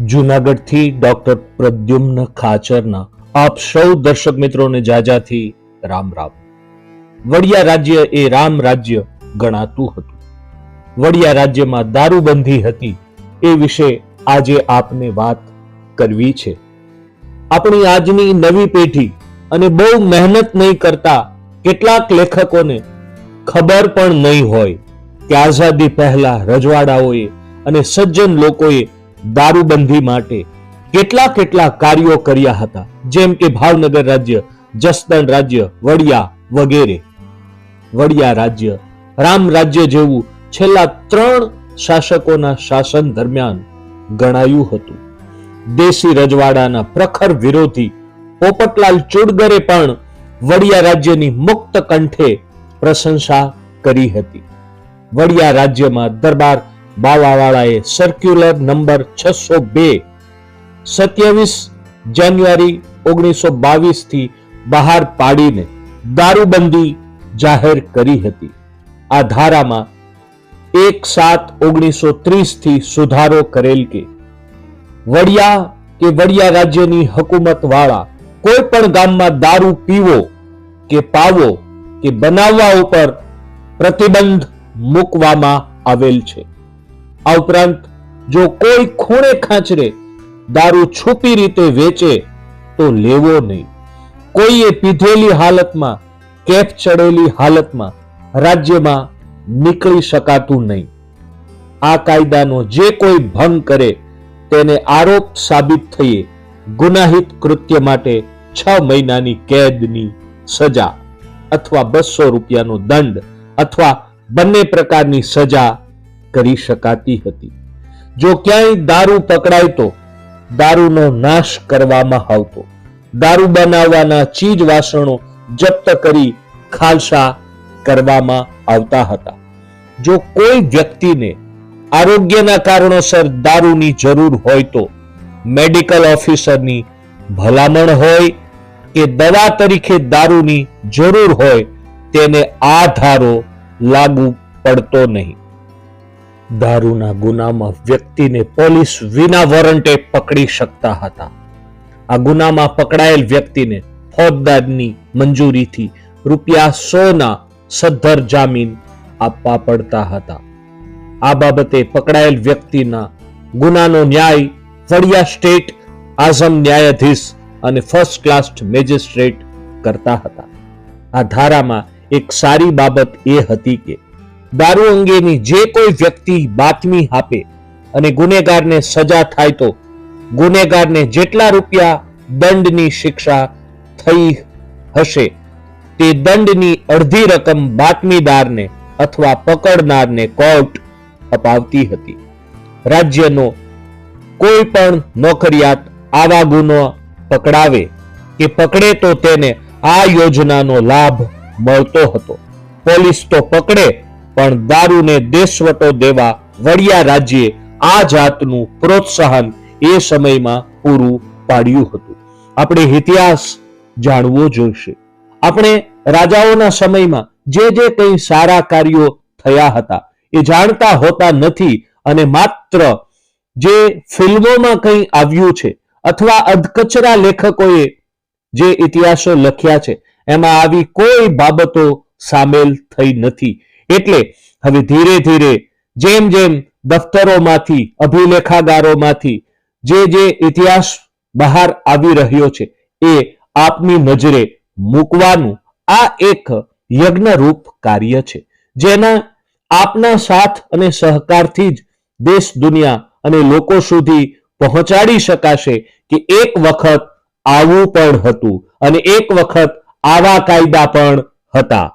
જુનાગઢથી doctor Pradyumna ખાચરના. આપ સૌ દર્શક મિત્રોને જાજાથી રામ રામ. વડિયા રાજ્ય એ રામ રાજ્ય ગણાતું હતું. વડિયા રાજ્યમાં દારૂબંધી હતી એ વિશે આજે આપને વાત કરવી છે. આપણી આજની નવી પેઢી અને બહુ મહેનત નહીં કરતા કેટલાક લેખકોને ખબર પણ નહીં હોય. કે આઝાદી પહેલા રજવાડાઓએ અને સજ્જન લોકોએ દારૂબંધી માટે કેટલા કેટલા કાર્યો કર્યા હતા, જેમ કે ભાવનગર રાજ્ય, જસદણ રાજ્ય, વડિયા વગેરે. વડિયા રાજ્ય, રામ રાજ્ય જેવું છેલ્લા ત્રણ શાસકોના શાસન દરમિયાન ગણાયું હતું. દેશી રજવાડાના પ્રખર વિરોધી પોપટલાલ ચુડગરે પણ વડિયા રાજ્યની મુક્ત કંઠે પ્રશંસા કરી હતી. વડિયા રાજ્યમાં દરબાર બાવાવાળાએ સર્ક્યુલર નંબર છસો બે, સત્યાવીસ જાન્યુઆરી ઓગણીસો બાવીસથી બહાર પાડીને દારૂબંધી જાહેર કરી હતી. આ ધારામાં એક સાત ઓગણીસો ત્રીસથી સુધારો કરેલ કે વડિયા કે વડિયા રાજ્યની હકુમત વાળા કોઈ પણ ગામમાં દારૂ પીવો કે પાવો કે બનાવવા ઉપર પ્રતિબંધ મૂકવામાં આવેલ છે. આ ઉપરાંત જો કોઈ ખૂણે ખાંચરે દારૂ છુપી રીતે વેચે, તો લેવો નહીં. કોઈએ પીધેલી હાલતમાં, કેફ ચડેલી હાલતમાં રાજ્યમાં નીકળી શકાતું નહીં. આ કાયદાનો જે કોઈ ભંગ કરે, તેને આરોપ સાબિત થઈએ ગુનાહિત કૃત્ય માટે છ મહિનાની કેદની સજા અથવા બસો રૂપિયાનો દંડ અથવા બંને પ્રકારની સજા કરી શકાતી હતી. જો ક્યાંય દારૂ પકડાય તો દારૂનો નાશ કરવામાં આવતો. દારૂ બનાવવાના ચીજ વાસણો જપ્ત કરી ખાલસા કરવામાં આવતા હતા. જો કોઈ વ્યક્તિને આરોગ્યના કારણોસર દારૂની જરૂર હોય તો મેડિકલ ઓફિસરની ભલામણ હોય કે દવા તરીકે દારૂની જરૂર હોય, તેને આ ધારો લાગુ પડતો નહીં. દારૂના ગુનામાં વ્યક્તિને પોલીસ વિના વોરંટે પકડી શકતા હતા. આ ગુનામાં પકડાયેલ વ્યક્તિને ફોજદારની મંજૂરીથી રૂપિયા સોના સદ્ધર જામીન આપવા પડતા હતા. આ બાબતે પકડાયેલ વ્યક્તિના ગુનાનો ન્યાય વડિયા સ્ટેટ, આઝમ ન્યાયાધીશ અને ફર્સ્ટ ક્લાસ મેજિસ્ટ્રેટ કરતા હતા. આ ધારામાં એક સારી બાબત એ હતી કે દારૂ અંગેની જે કોઈ વ્યક્તિ બાતમી આપે અને ગુનેગારને સજા થાય તો ગુનેગારને જેટલા રૂપિયા દંડની શિક્ષા થઈ હશે, તે દંડની અડધી રકમ બાતમીદારને અથવા પકડનારને કોર્ટ અપાવતી હતી. રાજ્યનો કોઈ પણ નોકરિયાત આવા ગુનો પકડાવે કે પકડે તો તેને આ યોજનાનો લાભ મળતો હતો. પોલીસ તો પકડે પણ દારૂને દેશવટો દેવા વડિયા રાજ્યે આ જાતનું પ્રોત્સાહન એ સમયમાં પૂરું પાડ્યું હતું. આપણે ઇતિહાસ જાણવો જોઈશે. આપણે રાજાઓના સમયમાં જે જે કંઈ સારા કાર્યો થયા હતા એ જાણતા હોતા નથી અને માત્ર જે ફિલ્મોમાં કંઈ આવ્યું છે અથવા અધકચરા લેખકોએ જે ઇતિહાસો લખ્યા છે, એમાં આવી કોઈ બાબતો સામેલ થઈ નથી. એટલે હવે ધીરે ધીરે જેમ જેમ દફતરોમાંથી, અભિલેખાગારોમાંથી જે જે ઇતિહાસ બહાર આવી રહ્યો છે, એ આપની નજરે મૂકવાનું આ એક યજ્ઞરૂપ કાર્ય છે, જેના આપના સાથ અને સહકારથી જ દેશ, દુનિયા અને લોકો સુધી પહોંચાડી શકાશે કે એક વખત આવું પણ હતું અને એક વખત આવા કાયદા પણ હતા.